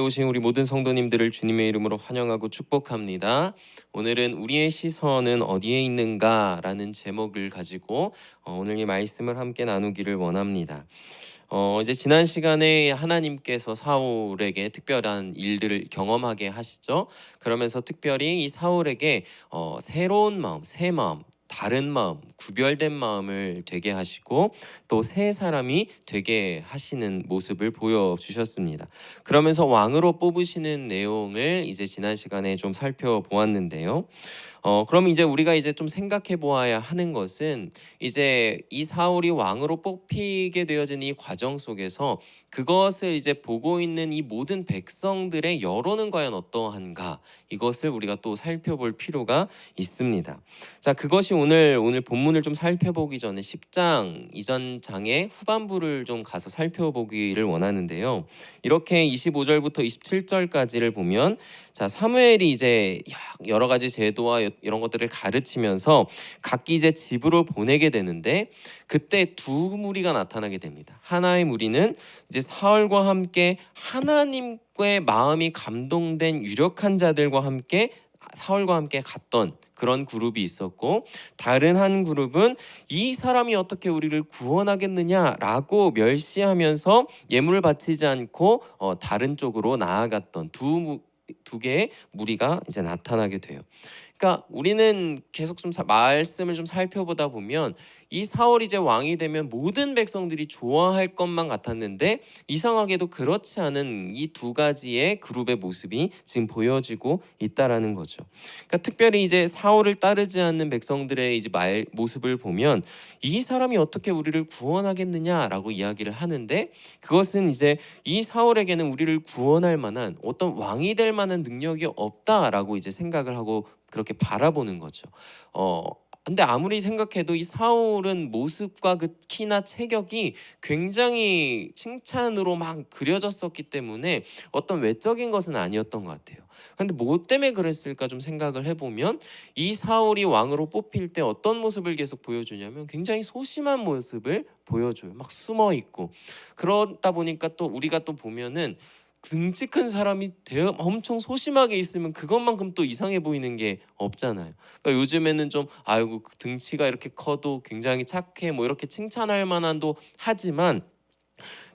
오신 우리 모든 성도님들을 주님의 이름으로 환영하고 축복합니다. 오늘은 우리의 시선은 어디에 있는가라는 제목을 가지고 어, 오늘 이 말씀을 함께 나누기를 원합니다. 어, 이제 지난 시간에 하나님께서 사울에게 특별한 일들을 경험하게 하시죠. 그러면서 특별히 이 사울에게 어, 새로운 마음, 새 마음, 다른 마음, 구별된 마음을 되게 하시고 또 새 사람이 되게 하시는 모습을 보여주셨습니다. 그러면서 왕으로 뽑으시는 내용을 이제 지난 시간에 좀 살펴보았는데요. 어, 그럼 이제 우리가 이제 좀 생각해 보아야 하는 것은 이제 이 사울이 왕으로 뽑히게 되어진 이 과정 속에서 그것을 이제 보고 있는 이 모든 백성들의 여론은 과연 어떠한가 이것을 우리가 또 살펴볼 필요가 있습니다. 자, 그것이 오늘 오늘 본문을 좀 살펴보기 전에 10장 이전 장의 후반부를 좀 가서 살펴보기를 원하는데요. 이렇게 25절부터 27절까지를 보면 자, 사무엘이 이제 여러 가지 제도와 이런 것들을 가르치면서 각기 이제 집으로 보내게 되는데 그때 두 무리가 나타나게 됩니다. 하나의 무리는 이제 사울과 함께 하나님과의 마음이 감동된 유력한 자들과 함께 사울과 함께 갔던 그런 그룹이 있었고 다른 한 그룹은 이 사람이 어떻게 우리를 구원하겠느냐라고 멸시하면서 예물을 바치지 않고 어, 다른 쪽으로 나아갔던 두, 두 개의 무리가 이제 나타나게 돼요. 그러니까 우리는 계속 좀 사, 말씀을 좀 살펴보다 보면 이 사울이 이제 왕이 되면 모든 백성들이 좋아할 것만 같았는데 이상하게도 그렇지 않은 이 두 가지의 그룹의 모습이 지금 보여지고 있다라는 거죠. 그러니까 특별히 이제 사울을 따르지 않는 백성들의 이제 말 모습을 보면 이 사람이 어떻게 우리를 구원하겠느냐라고 이야기를 하는데 그것은 이제 이 사울에게는 우리를 구원할 만한 어떤 왕이 될 만한 능력이 없다라고 이제 생각을 하고 그렇게 바라보는 거죠. 어 근데 아무리 생각해도 이 사울은 모습과 그 키나 체격이 굉장히 칭찬으로 막 그려졌었기 때문에 어떤 외적인 것은 아니었던 것 같아요. 근데 뭐 때문에 그랬을까 좀 생각을 해보면 이 사울이 왕으로 뽑힐 때 어떤 모습을 계속 보여주냐면 굉장히 소심한 모습을 보여줘요. 막 숨어 있고 그러다 보니까 또 우리가 또 보면은 큰 사람이 대, 엄청 소심하게 있으면 그것만큼 또 이상해 보이는 게 없잖아요. 그러니까 요즘에는 좀 아이고 등치가 이렇게 커도 굉장히 착해 뭐 이렇게 칭찬할 만한도 하지만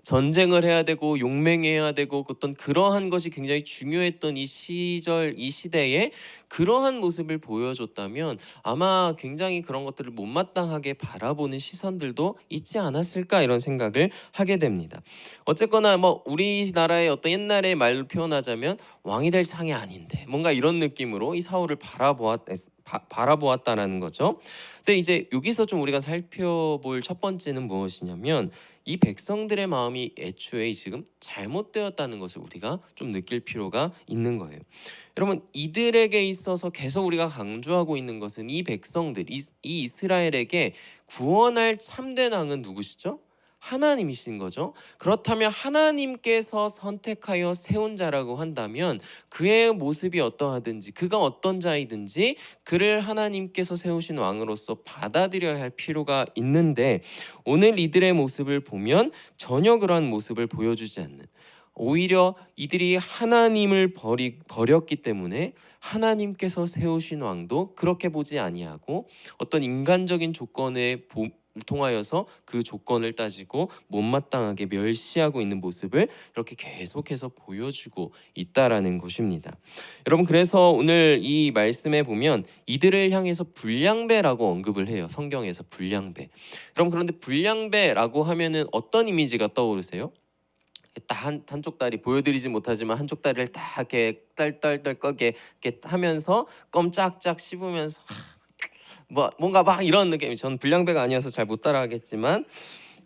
전쟁을 해야 되고 용맹해야 되고 어떤 그러한 것이 굉장히 중요했던 이 시절 이 시대에 그러한 모습을 보여줬다면 아마 굉장히 그런 것들을 못마땅하게 바라보는 시선들도 있지 않았을까 이런 생각을 하게 됩니다. 어쨌거나 뭐 우리나라의 어떤 옛날의 말로 표현하자면 왕이 될 상이 아닌데 뭔가 이런 느낌으로 이 사울을 바라보았 바라보았다라는 거죠. 근데 이제 여기서 좀 우리가 살펴볼 첫 번째는 무엇이냐면 이 백성들의 마음이 애초에 지금 잘못되었다는 것을 우리가 좀 느낄 필요가 있는 거예요. 여러분 이들에게 있어서 계속 우리가 강조하고 있는 것은 이 백성들 이, 이 이스라엘에게 구원할 참된 왕은 누구시죠? 하나님이신 거죠. 그렇다면 하나님께서 선택하여 세운 자라고 한다면 그의 모습이 어떠하든지 그가 어떤 자이든지 그를 하나님께서 세우신 왕으로서 받아들여야 할 필요가 있는데 오늘 이들의 모습을 보면 전혀 그러한 모습을 보여주지 않는 오히려 이들이 하나님을 버리, 버렸기 때문에 하나님께서 세우신 왕도 그렇게 보지 아니하고 어떤 인간적인 조건에 보, 통하여서 그 조건을 따지고 못마땅하게 멸시하고 있는 모습을 이렇게 계속해서 보여주고 있다라는 것입니다. 여러분 그래서 오늘 이 말씀에 보면 이들을 향해서 불량배라고 언급을 해요. 성경에서 불량배. 그럼 그런데 불량배라고 하면은 어떤 이미지가 떠오르세요? 한 한쪽 다리 보여드리지 못하지만 한쪽 다리를 딱 이렇게 딸딸딸 꺼게 이렇게 하면서 껌 쫙쫙 씹으면서 뭐 뭔가 막 이런 느낌. 저는 불량배가 아니어서 잘 못 따라하겠지만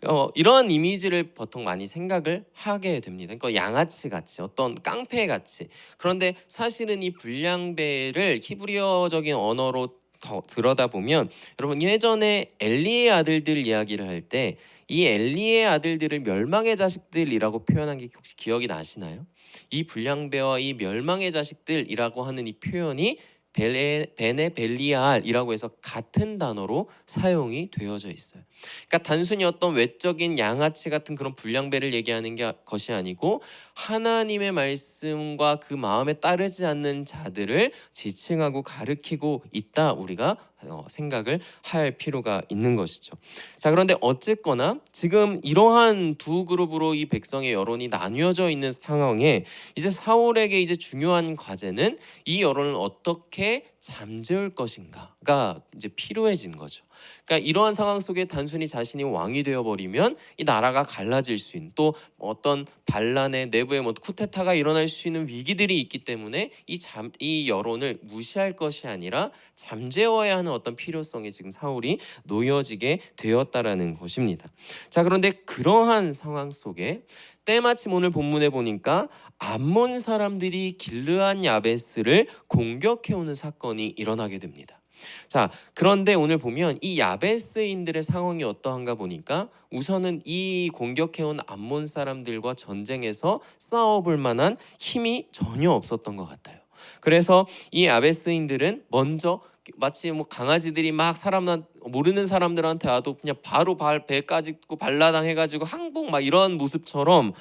어, 이런 이미지를 보통 많이 생각을 하게 됩니다. 그러니까 양아치 같이 어떤 깡패 같이. 그런데 사실은 이 불량배를 히브리어적인 언어로 더 들여다보면 여러분 예전에 엘리의 아들들 이야기를 할 때 이 엘리의 아들들을 멸망의 자식들이라고 표현한 게 혹시 기억이 나시나요? 이 불량배와 이 멸망의 자식들이라고 하는 이 표현이 벨레, 베네벨리알이라고 해서 같은 단어로 사용이 되어져 있어요. 그러니까 단순히 어떤 외적인 양아치 같은 그런 불량배를 얘기하는 게 것이 아니고 하나님의 말씀과 그 마음에 따르지 않는 자들을 지칭하고 가르치고 있다 우리가 어, 생각을 할 필요가 있는 것이죠. 자 그런데 어쨌거나 지금 이러한 두 그룹으로 이 백성의 여론이 나뉘어져 있는 상황에 이제 사울에게 이제 중요한 과제는 이 여론을 어떻게 잠재울 것인가가 이제 필요해진 거죠. 그러니까 이러한 상황 속에 단순히 자신이 왕이 되어 버리면 이 나라가 갈라질 수 있는 또 어떤 반란의 내부에 뭐 쿠데타가 일어날 수 있는 위기들이 있기 때문에 이 잠 이 여론을 무시할 것이 아니라 잠재워야 하는 어떤 필요성에 지금 사울이 놓여지게 되었다라는 것입니다. 자 그런데 그러한 상황 속에 때마침 오늘 본문에 보니까 암몬 사람들이 길르한 야베스를 공격해오는 사건이 일어나게 됩니다. 자, 그런데 오늘 보면 이 야베스인들의 상황이 어떠한가 보니까 우선은 이 공격해온 암몬 사람들과 전쟁에서 싸워볼 만한 힘이 전혀 없었던 것 같아요. 그래서 이 야베스인들은 먼저 마치 뭐 강아지들이 막 사람 모르는 사람들한테 와도 그냥 바로 발 배까지 고 발라당 해가지고 항복 막 이런 모습처럼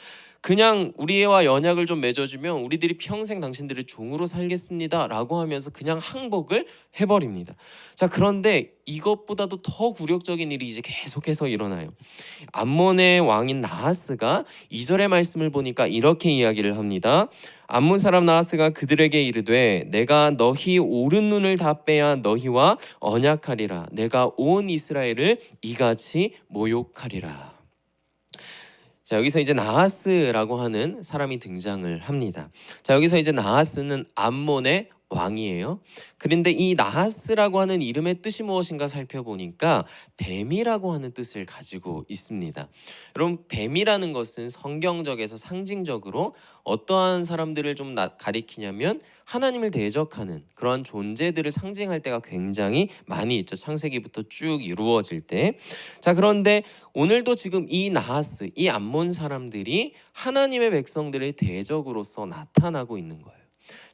그냥 우리와 연약을 좀 맺어주면 우리들이 평생 당신들의 종으로 살겠습니다라고 하면서 그냥 항복을 해버립니다. 자 그런데 이것보다도 더 굴욕적인 일이 이제 계속해서 일어나요. 암몬의 왕인 나하스가 이절의 말씀을 보니까 이렇게 이야기를 합니다. 암몬 사람 나하스가 그들에게 이르되 내가 너희 오른 눈을 다 빼야 너희와 언약하리라 내가 온 이스라엘을 이같이 모욕하리라. 자 여기서 이제 나하스라고 하는 사람이 등장을 합니다. 자 여기서 이제 나하스는 암몬의 왕이에요. 그런데 이 나하스라고 하는 이름의 뜻이 무엇인가 살펴보니까 뱀이라고 하는 뜻을 가지고 있습니다. 여러분 뱀이라는 것은 성경적에서 상징적으로 어떠한 사람들을 좀 가리키냐면 하나님을 대적하는 그런 존재들을 상징할 때가 굉장히 많이 있죠. 창세기부터 쭉 이루어질 때. 자, 그런데 오늘도 지금 이 나하스, 이 암몬 사람들이 하나님의 백성들의 대적으로서 나타나고 있는 거예요.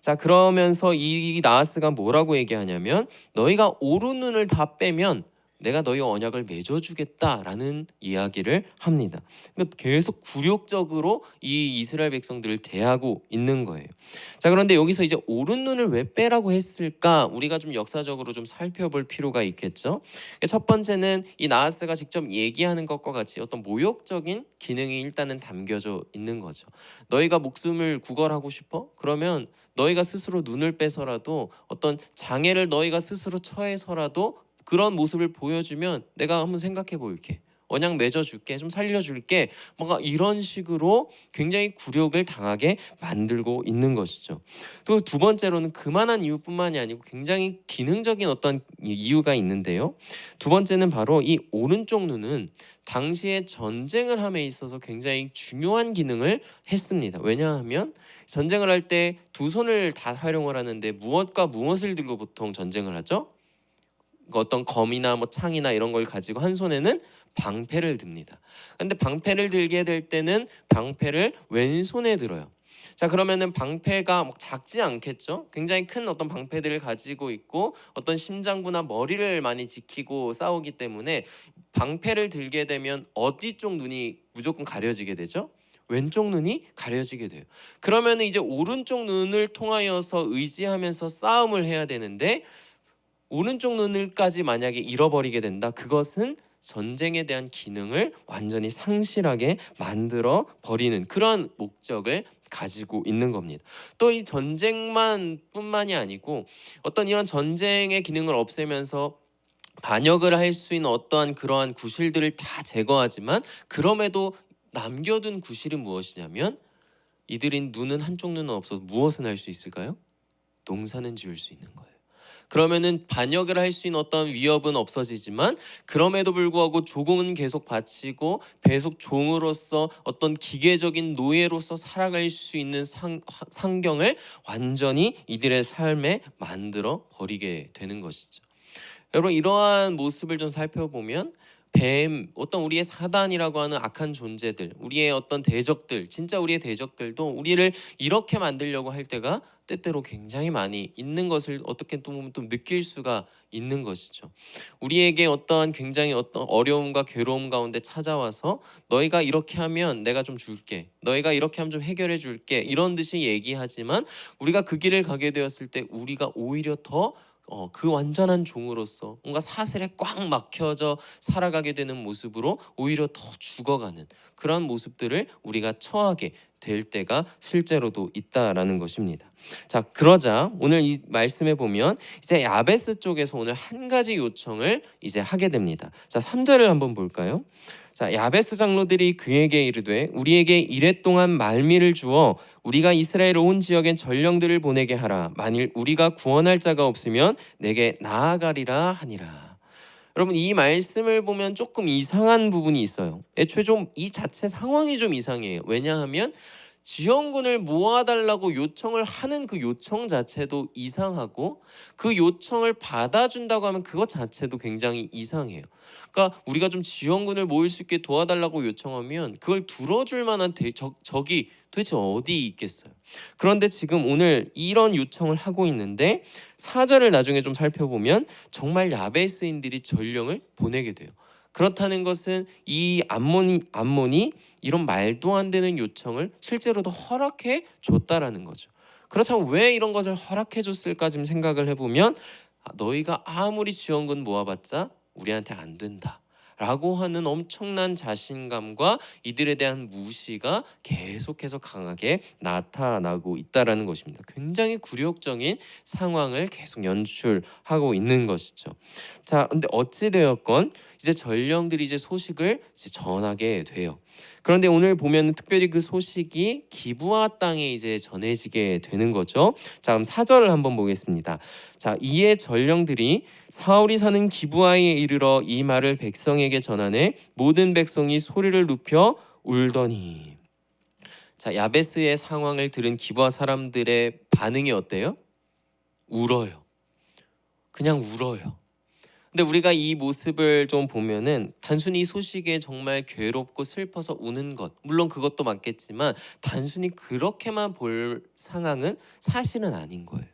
자, 그러면서 이 나하스가 뭐라고 얘기하냐면 너희가 오른 눈을 다 빼면 내가 너희 언약을 맺어주겠다라는 이야기를 합니다. 그러니까 계속 굴욕적으로 이 이스라엘 백성들을 대하고 있는 거예요. 자 그런데 여기서 이제 오른 눈을 왜 빼라고 했을까? 우리가 좀 역사적으로 좀 살펴볼 필요가 있겠죠. 그러니까 첫 번째는 이 나하스가 직접 얘기하는 것과 같이 어떤 모욕적인 기능이 일단은 담겨져 있는 거죠. 너희가 목숨을 구걸하고 싶어? 그러면 너희가 스스로 눈을 빼서라도 어떤 장애를 너희가 스스로 처해서라도 그런 모습을 보여주면 내가 한번 생각해 볼게. 언약 맺어줄게, 좀 살려줄게, 뭔가 이런 식으로 굉장히 굴욕을 당하게 만들고 있는 것이죠. 또 두 번째로는 그만한 이유뿐만이 아니고 굉장히 기능적인 어떤 이유가 있는데요. 두 번째는 바로 이 오른쪽 눈은 당시에 전쟁을 함에 있어서 굉장히 중요한 기능을 했습니다. 왜냐하면 전쟁을 할 때 두 손을 다 활용을 하는데 무엇과 무엇을 들고 보통 전쟁을 하죠? 그 어떤 검이나 뭐 창이나 이런 걸 가지고 한 손에는 방패를 듭니다. 근데 방패를 들게 될 때는 방패를 왼손에 들어요. 자 그러면은 방패가 뭐 작지 않겠죠? 굉장히 큰 어떤 방패들을 가지고 있고 어떤 심장부나 머리를 많이 지키고 싸우기 때문에 방패를 들게 되면 어디 쪽 눈이 무조건 가려지게 되죠? 왼쪽 눈이 가려지게 돼요. 그러면 이제 오른쪽 눈을 통하여서 의지하면서 싸움을 해야 되는데 오른쪽 눈을까지 만약에 잃어버리게 된다. 그것은 전쟁에 대한 기능을 완전히 상실하게 만들어 버리는 그런 목적을 가지고 있는 겁니다. 또 이 전쟁만 뿐만이 아니고 어떤 이런 전쟁의 기능을 없애면서 반역을 할 수 있는 어떠한 그러한 구실들을 다 제거하지만 그럼에도 남겨둔 구실은 무엇이냐면 이들인 눈은 한쪽 눈은 없어도 무엇은 할 수 있을까요? 농사는 지을 수 있는 거예요. 그러면은 반역을 할 수 있는 어떤 위협은 없어지지만 그럼에도 불구하고 조공은 계속 바치고 계속 종으로서 어떤 기계적인 노예로서 살아갈 수 있는 상, 상경을 완전히 이들의 삶에 만들어 버리게 되는 것이죠. 여러분 이러한 모습을 좀 살펴보면 뱀, 어떤 우리의 사단이라고 하는 악한 존재들, 우리의 어떤 대적들, 진짜 우리의 대적들도 우리를 이렇게 만들려고 할 때가 때때로 굉장히 많이 있는 것을 어떻게 또 보면 또 느낄 수가 있는 것이죠. 우리에게 어떠한 굉장히 어떤 어려움과 괴로움 가운데 찾아와서 너희가 이렇게 하면 내가 좀 줄게. 너희가 이렇게 하면 좀 해결해 줄게. 이런 듯이 얘기하지만 우리가 그 길을 가게 되었을 때 우리가 오히려 더 어, 그 완전한 종으로서 뭔가 사슬에 꽉 막혀져 살아가게 되는 모습으로 오히려 더 죽어가는 그런 모습들을 우리가 처하게 될 때가 실제로도 있다라는 것입니다. 자, 그러자 오늘 이 말씀에 보면 이제 야베스 쪽에서 오늘 한 가지 요청을 이제 하게 됩니다. 자, 3절을 한번 볼까요? 자, 야베스 장로들이 그에게 이르되 우리에게 이랫 동안 말미를 주어 우리가 이스라엘 온 지역엔 전령들을 보내게 하라. 만일 우리가 구원할 자가 없으면 내게 나아가리라 하니라. 여러분 이 말씀을 보면 조금 이상한 부분이 있어요. 애초에 좀 이 자체 상황이 좀 이상해요. 왜냐하면 지원군을 모아달라고 요청을 하는 그 요청 자체도 이상하고 그 요청을 받아준다고 하면 그것 자체도 굉장히 이상해요. 그러니까 우리가 좀 지원군을 모일 수 있게 도와달라고 요청하면 그걸 들어줄 만한 대, 적, 적이 도대체 어디 있겠어요? 그런데 지금 오늘 이런 요청을 하고 있는데 사절을 나중에 좀 살펴보면 정말 야베스인들이 전령을 보내게 돼요. 그렇다는 것은 이 암몬이 암몬이 이런 말도 안 되는 요청을 실제로도 허락해 줬다라는 거죠. 그렇다면 왜 이런 것을 허락해 줬을까 지금 생각을 해보면 아, 너희가 아무리 지원군 모아봤자 우리한테 안 된다. 라고 하는 엄청난 자신감과 이들에 대한 무시가 계속해서 강하게 나타나고 있다라는 것입니다. 굉장히 굴욕적인 상황을 계속 연출하고 있는 것이죠. 자, 근데 어찌 되었건 이제 전령들이 이제 소식을 이제 전하게 돼요. 그런데 오늘 보면 특별히 그 소식이 기부아 땅에 이제 전해지게 되는 거죠. 자, 그럼 사절을 한번 보겠습니다. 자, 이에 전령들이 사울이 사는 기부아에 이르러 이 말을 백성에게 전하네 모든 백성이 소리를 높여 울더니 자 야베스의 상황을 들은 기부아 사람들의 반응이 어때요? 울어요. 그냥 울어요. 근데 우리가 이 모습을 좀 보면은 단순히 소식에 정말 괴롭고 슬퍼서 우는 것 물론 그것도 맞겠지만 단순히 그렇게만 볼 상황은 사실은 아닌 거예요.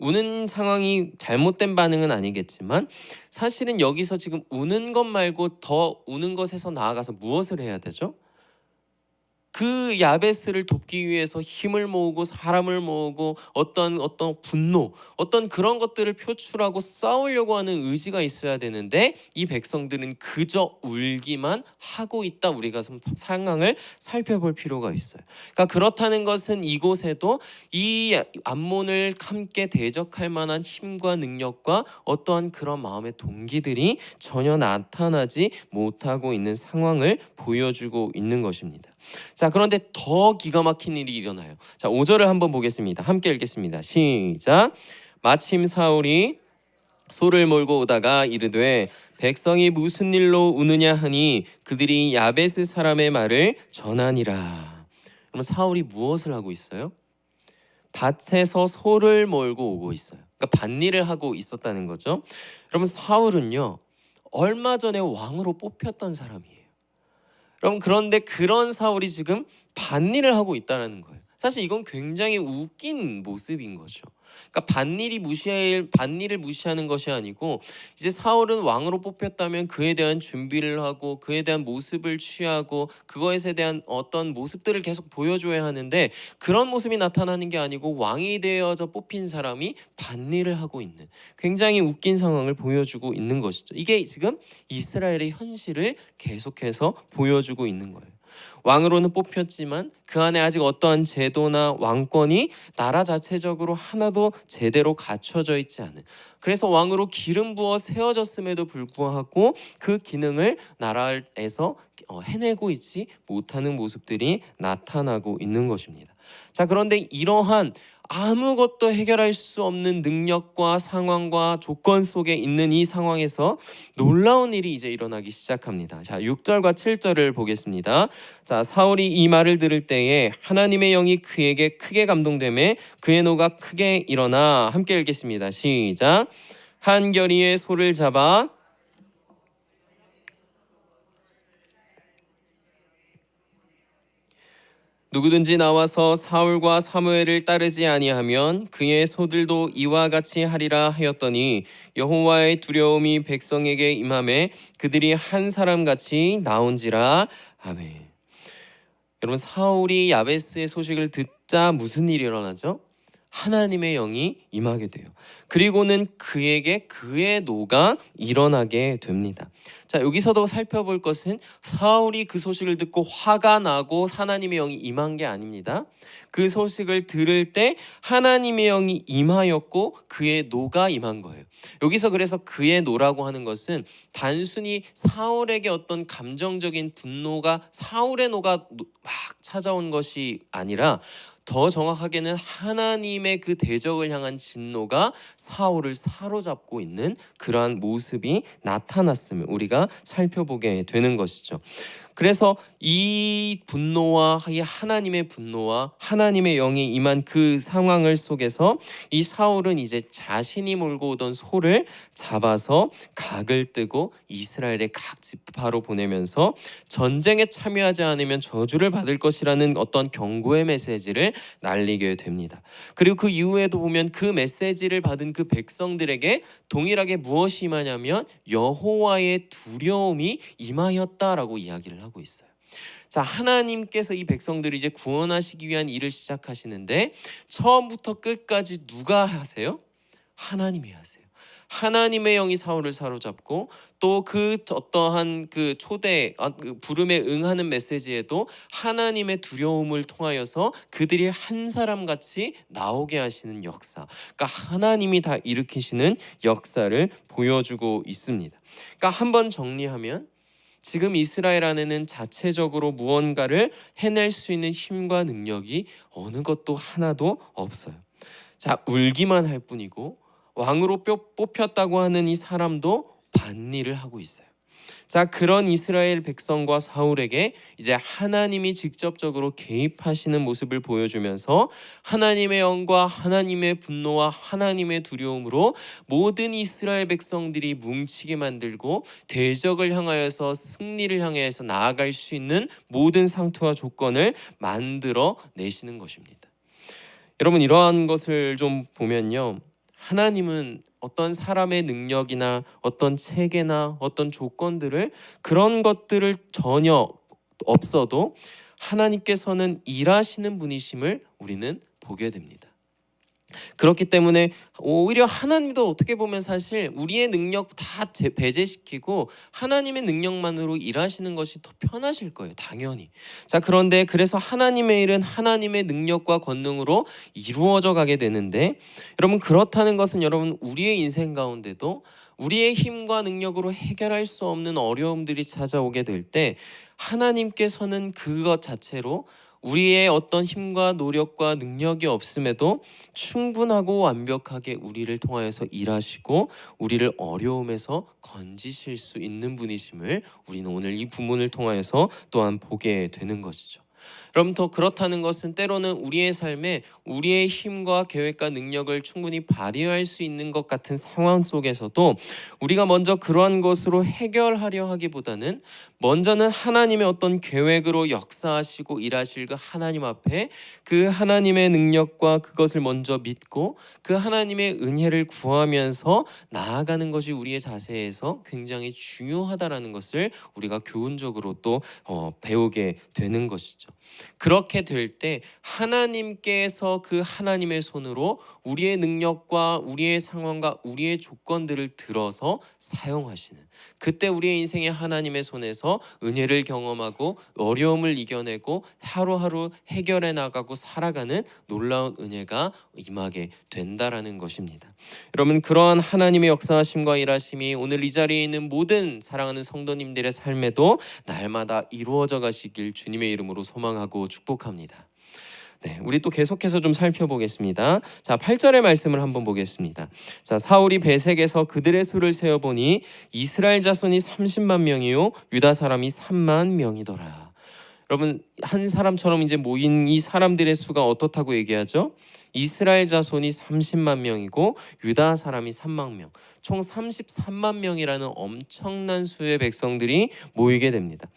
우는 상황이 잘못된 반응은 아니겠지만 사실은 여기서 지금 우는 것 말고 더 우는 것에서 나아가서 무엇을 해야 되죠? 그 야베스를 돕기 위해서 힘을 모으고 사람을 모으고 어떤 어떤 분노, 어떤 그런 것들을 표출하고 싸우려고 하는 의지가 있어야 되는데 이 백성들은 그저 울기만 하고 있다. 우리가 상황을 살펴볼 필요가 있어요. 그러니까 그렇다는 것은 이곳에도 이 암몬을 함께 대적할 만한 힘과 능력과 어떠한 그런 마음의 동기들이 전혀 나타나지 못하고 있는 상황을 보여주고 있는 것입니다. 자, 그런데 더 기가 막힌 일이 일어나요. 자, 5절을 한번 보겠습니다. 함께 읽겠습니다. 시작. 마침 사울이 소를 몰고 오다가 이르되 백성이 무슨 일로 우느냐 하니 그들이 야베스 사람의 말을 전하니라. 그럼 사울이 무엇을 하고 있어요? 밭에서 소를 몰고 오고 있어요. 그러니까 밭일을 하고 있었다는 거죠. 여러분 사울은요 얼마 전에 왕으로 뽑혔던 사람이에요. 여러분 그런데 그런 사울이 지금 반일을 하고 있다는 거예요. 사실 이건 굉장히 웃긴 모습인 거죠. 그러니까 반일이 무시할 반일을 무시하는 것이 아니고 이제 사울은 왕으로 뽑혔다면 그에 대한 준비를 하고 그에 대한 모습을 취하고 그것에 대한 어떤 모습들을 계속 보여줘야 하는데 그런 모습이 나타나는 게 아니고 왕이 되어져 뽑힌 사람이 반일을 하고 있는 굉장히 웃긴 상황을 보여주고 있는 것이죠. 이게 지금 이스라엘의 현실을 계속해서 보여주고 있는 거예요. 왕으로는 뽑혔지만 그 안에 아직 어떠한 제도나 왕권이 나라 자체적으로 하나도 제대로 갖춰져 있지 않은 그래서 왕으로 기름 부어 세워졌음에도 불구하고 그 기능을 나라에서 어, 해내고 있지 못하는 모습들이 나타나고 있는 것입니다. 자 그런데 이러한 아무것도 해결할 수 없는 능력과 상황과 조건 속에 있는 이 상황에서 놀라운 일이 이제 일어나기 시작합니다. 자, 6절과 7절을 보겠습니다. 자, 사울이 이 말을 들을 때에 하나님의 영이 그에게 크게 감동됨에 그의 노가 크게 일어나 함께 읽겠습니다. 시작. 한 결의의 소를 잡아 누구든지 나와서 사울과 사무엘을 따르지 아니하면 그의 소들도 이와 같이 하리라 하였더니 여호와의 두려움이 백성에게 임함에 그들이 한 사람 같이 나온지라 아멘. 여러분 사울이 야베스의 소식을 듣자 무슨 일이 일어나죠? 하나님의 영이 임하게 돼요. 그리고는 그에게 그의 노가 일어나게 됩니다. 자, 여기서도 살펴볼 것은 사울이 그 소식을 듣고 화가 나고 하나님의 영이 임한 게 아닙니다. 그 소식을 들을 때 하나님의 영이 임하였고 그의 노가 임한 거예요. 여기서 그래서 그의 노라고 하는 것은 단순히 사울에게 어떤 감정적인 분노가 사울의 노가 막 찾아온 것이 아니라 더 정확하게는 하나님의 그 대적을 향한 진노가 사울을 사로잡고 있는 그러한 모습이 나타났음을 우리가 살펴보게 되는 것이죠. 그래서 이 분노와 이 하나님의 분노와 하나님의 영이 임한 그 상황을 속에서 이 사울은 이제 자신이 몰고 오던 소를 잡아서 각을 뜨고 이스라엘의 각 지파로 보내면서 전쟁에 참여하지 않으면 저주를 받을 것이라는 어떤 경고의 메시지를 날리게 됩니다. 그리고 그 이후에도 보면 그 메시지를 받은 그 백성들에게 동일하게 무엇이 임하냐면 여호와의 두려움이 임하였다라고 이야기를 하고 있어요. 자, 하나님께서 이 백성들을 이제 구원하시기 위한 일을 시작하시는데 처음부터 끝까지 누가 하세요? 하나님이 하세요. 하나님의 영이 사울을 사로잡고 또 그 어떠한 그 초대 아, 그 부름에 응하는 메시지에도 하나님의 두려움을 통하여서 그들이 한 사람 같이 나오게 하시는 역사. 그러니까 하나님이 다 일으키시는 역사를 보여주고 있습니다. 그러니까 한번 정리하면 지금 이스라엘 안에는 자체적으로 무언가를 해낼 수 있는 힘과 능력이 어느 것도 하나도 없어요. 자, 울기만 할 뿐이고 왕으로 뽑혔다고 하는 이 사람도 반일을 하고 있어요. 자, 그런 이스라엘 백성과 사울에게 이제 하나님이 직접적으로 개입하시는 모습을 보여주면서 하나님의 영과 하나님의 분노와 하나님의 두려움으로 모든 이스라엘 백성들이 뭉치게 만들고 대적을 향하여서 승리를 향해서 나아갈 수 있는 모든 상태와 조건을 만들어 내시는 것입니다. 여러분 이러한 것을 좀 보면요. 하나님은 어떤 사람의 능력이나 어떤 체계나 어떤 조건들을 그런 것들을 전혀 없어도 하나님께서는 일하시는 분이심을 우리는 보게 됩니다. 그렇기 때문에 오히려 하나님도 어떻게 보면 사실 우리의 능력 다 배제시키고 하나님의 능력만으로 일하시는 것이 더 편하실 거예요. 당연히. 자, 그런데 그래서 하나님의 일은 하나님의 능력과 권능으로 이루어져 가게 되는데 여러분 그렇다는 것은 여러분 우리의 인생 가운데도 우리의 힘과 능력으로 해결할 수 없는 어려움들이 찾아오게 될 때 하나님께서는 그것 자체로 우리의 어떤 힘과 노력과 능력이 없음에도 충분하고 완벽하게 우리를 통하여서 일하시고 우리를 어려움에서 건지실 수 있는 분이심을 우리는 오늘 이 부문을 통하여서 또한 보게 되는 것이죠. 여러분 더 그렇다는 것은 때로는 우리의 삶에 우리의 힘과 계획과 능력을 충분히 발휘할 수 있는 것 같은 상황 속에서도 우리가 먼저 그러한 것으로 해결하려 하기보다는 먼저는 하나님의 어떤 계획으로 역사하시고 일하실 그 하나님 앞에 그 하나님의 능력과 그것을 먼저 믿고 그 하나님의 은혜를 구하면서 나아가는 것이 우리의 자세에서 굉장히 중요하다라는 것을 우리가 교훈적으로 또 어, 배우게 되는 것이죠. 그렇게 될 때 하나님께서 그 하나님의 손으로 우리의 능력과 우리의 상황과 우리의 조건들을 들어서 사용하시는 그때 우리의 인생에 하나님의 손에서 은혜를 경험하고 어려움을 이겨내고 하루하루 해결해 나가고 살아가는 놀라운 은혜가 임하게 된다라는 것입니다. 여러분 그러한 하나님의 역사하심과 일하심이 오늘 이 자리에 있는 모든 사랑하는 성도님들의 삶에도 날마다 이루어져 가시길 주님의 이름으로 소망하고 축복합니다. 네, 우리 또 계속해서 좀 살펴보겠습니다. 자, 8절의 말씀을 한번 보겠습니다. 자, 사울이 베색에서 그들의 수를 세어 보니 이스라엘 자손이 30만 명이요 유다 사람이 3만 명이더라. 여러분 한 사람처럼 이제 모인 이 사람들의 수가 어떻다고 얘기하죠? 이스라엘 자손이 30만 명이고 유다 사람이 3만 명, 총 33만 명이라는 엄청난 수의 백성들이 모이게 됩니다.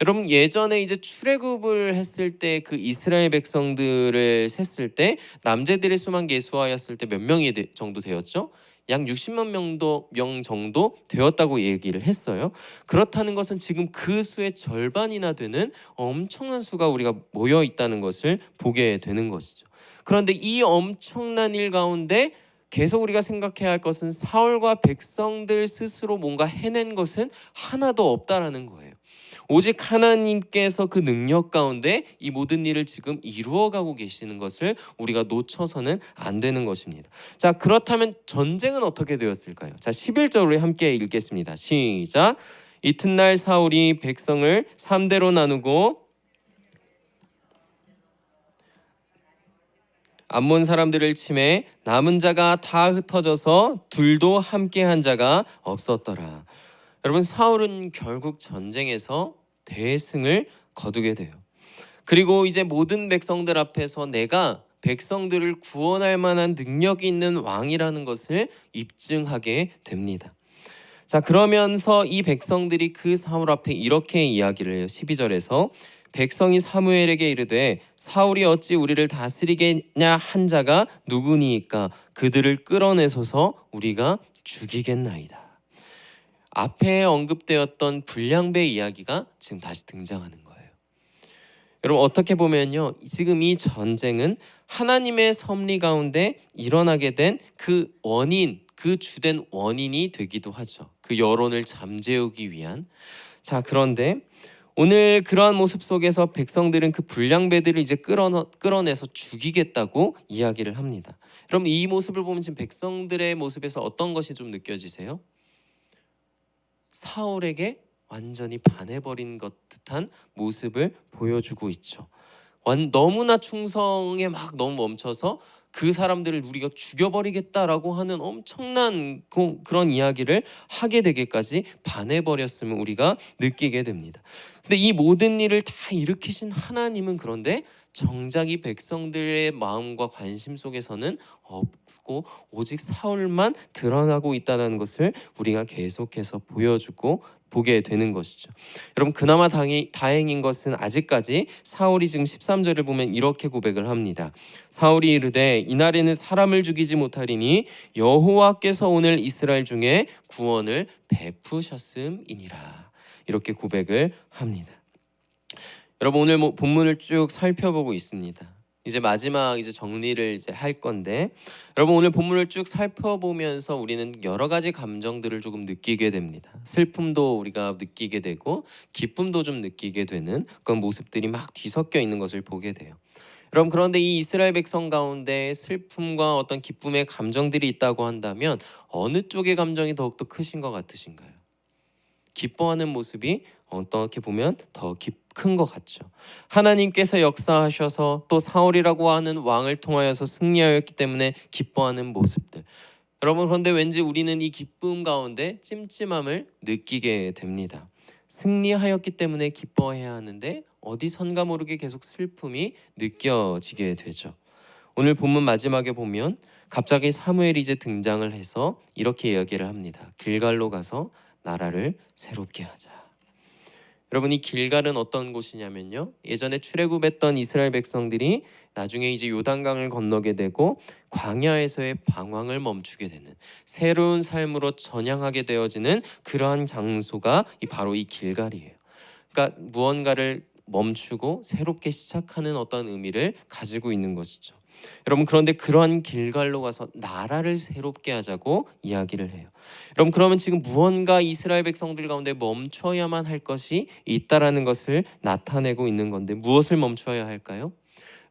여러분 예전에 이제 출애굽을 했을 때 그 이스라엘 백성들을 셌을 때 남자들의 수만 계수하였을 때 몇 명이 되- 정도 되었죠? 약 60만 명도 명 정도 되었다고 얘기를 했어요. 그렇다는 것은 지금 그 수의 절반이나 되는 엄청난 수가 우리가 모여 있다는 것을 보게 되는 것이죠. 그런데 이 엄청난 일 가운데 계속 우리가 생각해야 할 것은 사울과 백성들 스스로 뭔가 해낸 것은 하나도 없다라는 거예요. 오직 하나님께서 그 능력 가운데 이 모든 일을 지금 이루어가고 계시는 것을 우리가 놓쳐서는 안 되는 것입니다. 자, 그렇다면 전쟁은 어떻게 되었을까요? 자, 11절로 함께 읽겠습니다. 시작. 이튿날 사울이 백성을 3대로 나누고 암몬 사람들을 침해 남은 자가 다 흩어져서 둘도 함께 한 자가 없었더라. 여러분 사울은 결국 전쟁에서 대승을 거두게 돼요. 그리고 이제 모든 백성들 앞에서 내가 백성들을 구원할 만한 능력이 있는 왕이라는 것을 입증하게 됩니다. 자, 그러면서 이 백성들이 그 사울 앞에 이렇게 이야기를 해요. 12절에서 백성이 사무엘에게 이르되 사울이 어찌 우리를 다스리겠냐 한 자가 누구니까 그들을 끌어내소서 우리가 죽이겠나이다. 앞에 언급되었던 불량배 이야기가 지금 다시 등장하는 거예요. 여러분 어떻게 보면요. 지금 이 전쟁은 하나님의 섭리 가운데 일어나게 된 그 원인, 그 주된 원인이 되기도 하죠. 그 여론을 잠재우기 위한. 자, 그런데 오늘 그러한 모습 속에서 백성들은 그 불량배들을 이제 끌어내, 끌어내서 죽이겠다고 이야기를 합니다. 여러분 이 모습을 보면 지금 백성들의 모습에서 어떤 것이 좀 느껴지세요? 사울에게 완전히 반해버린 것 듯한 모습을 보여주고 있죠. 완, 너무나 충성에 막 너무 멈춰서 그 사람들을 우리가 죽여버리겠다라고 하는 엄청난 그, 그런 이야기를 하게 되기까지 반해버렸음을 우리가 느끼게 됩니다. 근데 이 모든 일을 다 일으키신 하나님은 그런데 정작 이 백성들의 마음과 관심 속에서는 없고 오직 사울만 드러나고 있다는 것을 우리가 계속해서 보여주고 보게 되는 것이죠. 여러분 그나마 당이, 다행인 것은 아직까지 사울이 지금 13절을 보면 이렇게 고백을 합니다. 사울이 이르되 이날에는 사람을 죽이지 못하리니 여호와께서 오늘 이스라엘 중에 구원을 베푸셨음이니라. 이렇게 고백을 합니다. 여러분 오늘 뭐 본문을 쭉 살펴보고 있습니다. 이제 마지막 이제 정리를 이제 할 건데 여러분 오늘 본문을 쭉 살펴보면서 우리는 여러 가지 감정들을 조금 느끼게 됩니다. 슬픔도 우리가 느끼게 되고 기쁨도 좀 느끼게 되는 그런 모습들이 막 뒤섞여 있는 것을 보게 돼요. 여러분 그런데 이 이스라엘 백성 가운데 슬픔과 어떤 기쁨의 감정들이 있다고 한다면 어느 쪽의 감정이 더욱더 크신 것 같으신가요? 기뻐하는 모습이 어떻게 보면 더 큰 것 같죠. 하나님께서 역사하셔서 또 사울이라고 하는 왕을 통하여서 승리하였기 때문에 기뻐하는 모습들. 여러분 그런데 왠지 우리는 이 기쁨 가운데 찜찜함을 느끼게 됩니다. 승리하였기 때문에 기뻐해야 하는데 어디선가 모르게 계속 슬픔이 느껴지게 되죠. 오늘 본문 마지막에 보면 갑자기 사무엘이 이제 등장을 해서 이렇게 이야기를 합니다. 길갈로 가서 나라를 새롭게 하자. 여러분 이 길갈은 어떤 곳이냐면요. 예전에 출애굽했던 이스라엘 백성들이 나중에 이제 요단강을 건너게 되고 광야에서의 방황을 멈추게 되는 새로운 삶으로 전향하게 되어지는 그러한 장소가 이 바로 이 길갈이에요. 그러니까 무언가를 멈추고 새롭게 시작하는 어떤 의미를 가지고 있는 것이죠. 여러분 그런데 그러한 길갈로 가서 나라를 새롭게 하자고 이야기를 해요. 여러분 그러면 지금 무언가 이스라엘 백성들 가운데 멈춰야만 할 것이 있다라는 것을 나타내고 있는 건데 무엇을 멈춰야 할까요?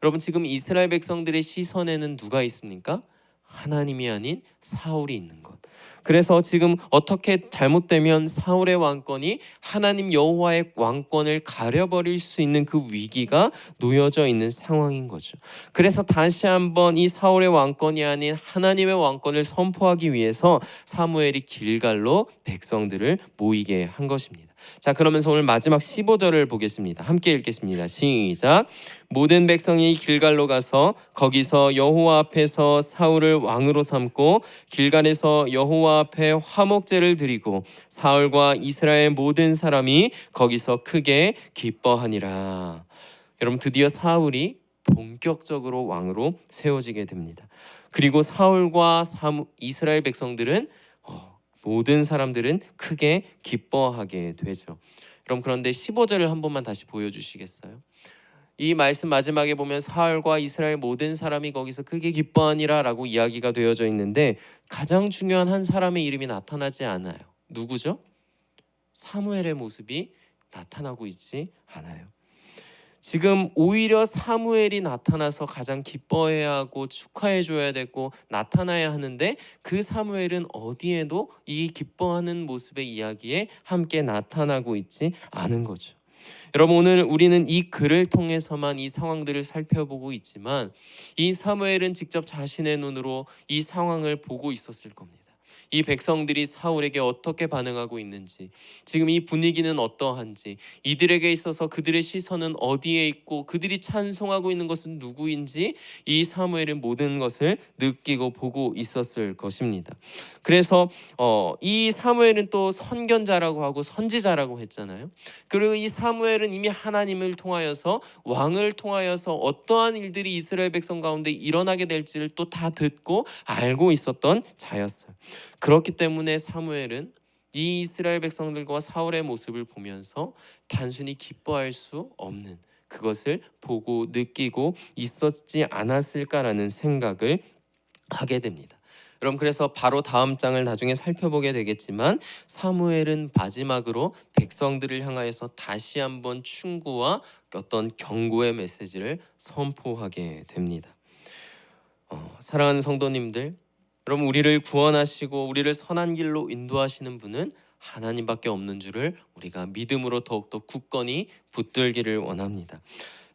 여러분 지금 이스라엘 백성들의 시선에는 누가 있습니까? 하나님이 아닌 사울이 있는 것. 그래서 지금 어떻게 잘못되면 사울의 왕권이 하나님 여호와의 왕권을 가려버릴 수 있는 그 위기가 놓여져 있는 상황인 거죠. 그래서 다시 한번 이 사울의 왕권이 아닌 하나님의 왕권을 선포하기 위해서 사무엘이 길갈로 백성들을 모이게 한 것입니다. 자, 그러면서 오늘 마지막 15절을 보겠습니다. 함께 읽겠습니다. 시작. 모든 백성이 길갈로 가서 거기서 여호와 앞에서 사울을 왕으로 삼고 길갈에서 여호와 앞에 화목제를 드리고 사울과 이스라엘 모든 사람이 거기서 크게 기뻐하니라. 여러분 드디어 사울이 본격적으로 왕으로 세워지게 됩니다. 그리고 사울과 이스라엘 백성들은 어, 모든 사람들은 크게 기뻐하게 되죠. 그럼 그런데 15절을 한 번만 다시 보여주시겠어요? 이 말씀 마지막에 보면 사울과 이스라엘 모든 사람이 거기서 크게 기뻐하니라라고 이야기가 되어져 있는데 가장 중요한 한 사람의 이름이 나타나지 않아요. 누구죠? 사무엘의 모습이 나타나고 있지 않아요. 지금 오히려 사무엘이 나타나서 가장 기뻐해야 하고 축하해 줘야 되고 나타나야 하는데 그 사무엘은 어디에도 이 기뻐하는 모습의 이야기에 함께 나타나고 있지 않은 거죠. 여러분 오늘 우리는 이 글을 통해서만 이 상황들을 살펴보고 있지만 이 사무엘은 직접 자신의 눈으로 이 상황을 보고 있었을 겁니다. 이 백성들이 사울에게 어떻게 반응하고 있는지, 지금 이 분위기는 어떠한지, 이들에게 있어서 그들의 시선은 어디에 있고 그들이 찬송하고 있는 것은 누구인지 이 사무엘은 모든 것을 느끼고 보고 있었을 것입니다. 그래서 어, 이 사무엘은 또 선견자라고 하고 선지자라고 했잖아요. 그리고 이 사무엘은 이미 하나님을 통하여서 왕을 통하여서 어떠한 일들이 이스라엘 백성 가운데 일어나게 될지를 또 다 듣고 알고 있었던 자였어요. 그렇기 때문에 사무엘은 이 이스라엘 백성들과 사울의 모습을 보면서 단순히 기뻐할 수 없는 그것을 보고 느끼고 있었지 않았을까라는 생각을 하게 됩니다. 여러분 그래서 바로 다음 장을 나중에 살펴보게 되겠지만 사무엘은 마지막으로 백성들을 향하여서 다시 한번 충고와 어떤 경고의 메시지를 선포하게 됩니다. 어, 사랑하는 성도님들, 여러분 우리를 구원하시고 우리를 선한 길로 인도하시는 분은 하나님밖에 없는 줄을 우리가 믿음으로 더욱더 굳건히 붙들기를 원합니다.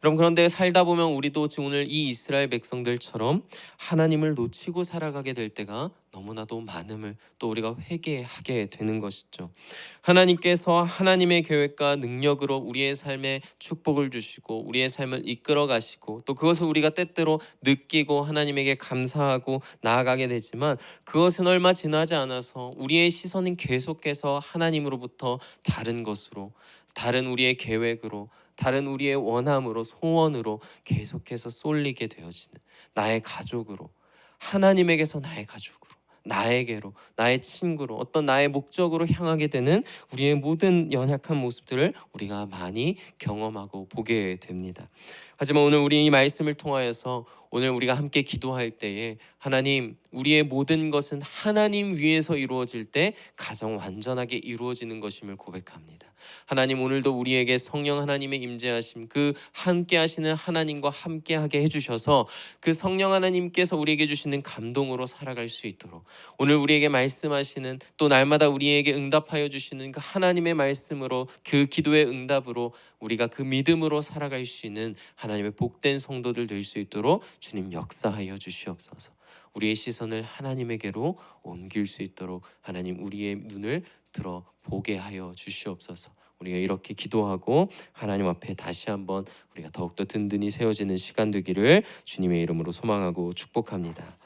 여러분 그런데 살다 보면 우리도 오늘 이 이스라엘 백성들처럼 하나님을 놓치고 살아가게 될 때가 너무나도 많음을 또 우리가 회개하게 되는 것이죠. 하나님께서 하나님의 계획과 능력으로 우리의 삶에 축복을 주시고 우리의 삶을 이끌어 가시고 또 그것을 우리가 때때로 느끼고 하나님에게 감사하고 나아가게 되지만 그것은 얼마 지나지 않아서 우리의 시선은 계속해서 하나님으로부터 다른 것으로 다른 우리의 계획으로 다른 우리의 원함으로 소원으로 계속해서 쏠리게 되어지는 나의 가족으로 하나님에게서 나의 가족으로 나에게로 나의 친구로 어떤 나의 목적으로 향하게 되는 우리의 모든 연약한 모습들을 우리가 많이 경험하고 보게 됩니다. 하지만 오늘 우리 이 말씀을 통하여서 오늘 우리가 함께 기도할 때에 하나님 우리의 모든 것은 하나님 위에서 이루어질 때 가장 완전하게 이루어지는 것임을 고백합니다. 하나님 오늘도 우리에게 성령 하나님의 임재하심 그 함께 하시는 하나님과 함께 하게 해 주셔서 그 성령 하나님께서 우리에게 주시는 감동으로 살아갈 수 있도록 오늘 우리에게 말씀하시는 또 날마다 우리에게 응답하여 주시는 그 하나님의 말씀으로 그 기도의 응답으로 우리가 그 믿음으로 살아갈 수 있는 하나님의 복된 성도들 될 수 있도록 주님 역사하여 주시옵소서. 우리의 시선을 하나님에게로 옮길 수 있도록 하나님 우리의 눈을 들어 보게 하여 주시옵소서. 우리가 이렇게 기도하고 하나님 앞에 다시 한번 우리가 더욱더 든든히 세워지는 시간 되기를 주님의 이름으로 소망하고 축복합니다.